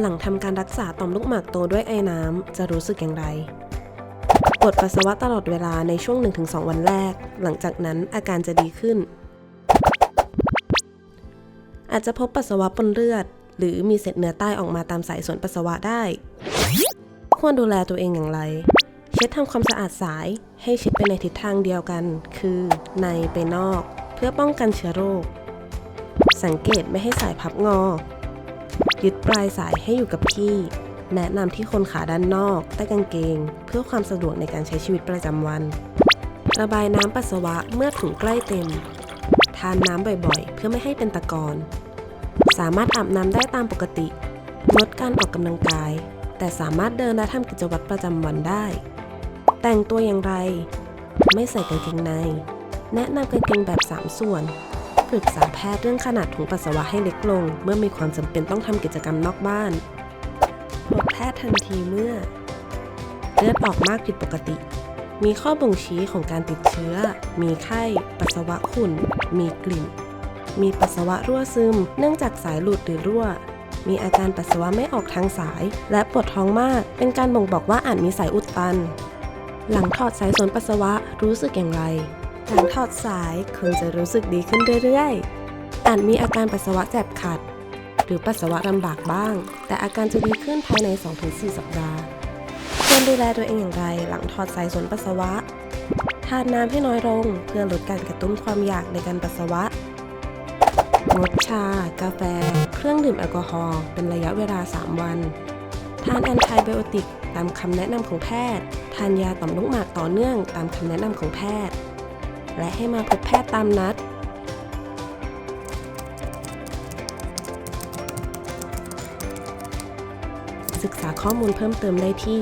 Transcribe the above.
หลังทำการรักษาต่อมลูกหมากโตด้วยไอ้น้ำจะรู้สึกอย่างไรปวดปัสสาวะตลอดเวลาในช่วง 1-2 วันแรก หลังจากนั้นอาการจะดีขึ้น อาจจะพบปัสสาวะปนเลือด หรือมีเศษเนื้อใต้ออกมาตามสายส่วนปัสสาวะได้ ควรดูแลตัวเองอย่างไร เช็ดทำความสะอาดสายให้เช็ดไปในทิศทางเดียวกัน คือในไปนอก เพื่อป้องกันเชื้อโรค สังเกตไม่ให้สายพับงอ ยึดปลายสายให้อยู่กับที่ แนะนำที่คนขาด้านนอก ใต้กางเกง เพื่อความสะดวกในการใช้ชีวิตประจำวัน ระบายน้ำปัสสาวะเมื่อถุงใกล้เต็ม ทานน้ำบ่อยๆ เพื่อไม่ให้เป็นตะกอน สามารถอาบน้ำได้ตามปกติ งดการออกกำลังกาย แต่สามารถเดินและทำกิจวัตรประจำวันได้ แต่งตัวอย่างไร ไม่ใส่กางเกงใน แนะนำกางเกงแบบ 3 ส่วน ปรึกษาแพทย์เรื่องขนาดถุงปัสสาวะให้เล็กลง เมื่อมีความจำเป็นต้องทำกิจกรรมนอกบ้านพบแพทย์ทันทีเมื่อเลือดออกมากผิดปกติ มีข้อบ่งชี้ของการติดเชื้อ มีไข้ ปัสสาวะขุ่น มีกลิ่น มีปัสสาวะรั่วซึม เนื่องจากสายหลุดหรือรั่ว มีอาการปัสสาวะไม่ออกทางสาย และปวดท้องมาก เป็นการบ่งบอกว่าอาจมีสายอุดตัน หลังถอดสายสวนปัสสาวะรู้สึกอย่างไร หลังถอดสายคุณจะรู้สึกดีขึ้นเรื่อยๆ อาจมีอาการปัสสาวะแสบขัด หรือปัสสาวะลำบากบ้าง แต่อาการจะดีขึ้นภายใน 2-4 สัปดาห์ควรดูแลตัวเองอย่างไรหลังถอดสายสวนปัสสาวะ ทานน้ำให้น้อยลงเพื่อลดการกระตุ้นความอยากในการปัสสาวะงดชา กาแฟ เครื่องดื่มแอลกอฮอล์เป็นระยะเวลา 3 วัน ทานแอนติไบโอติกตามคำแนะนำของแพทย์ ทานยาต่อมลูกหมากต่อเนื่องตามคำแนะนำของแพทย์ และให้มาพบแพทย์ตามนัด ศึกษาข้อมูลเพิ่มเติมได้ที่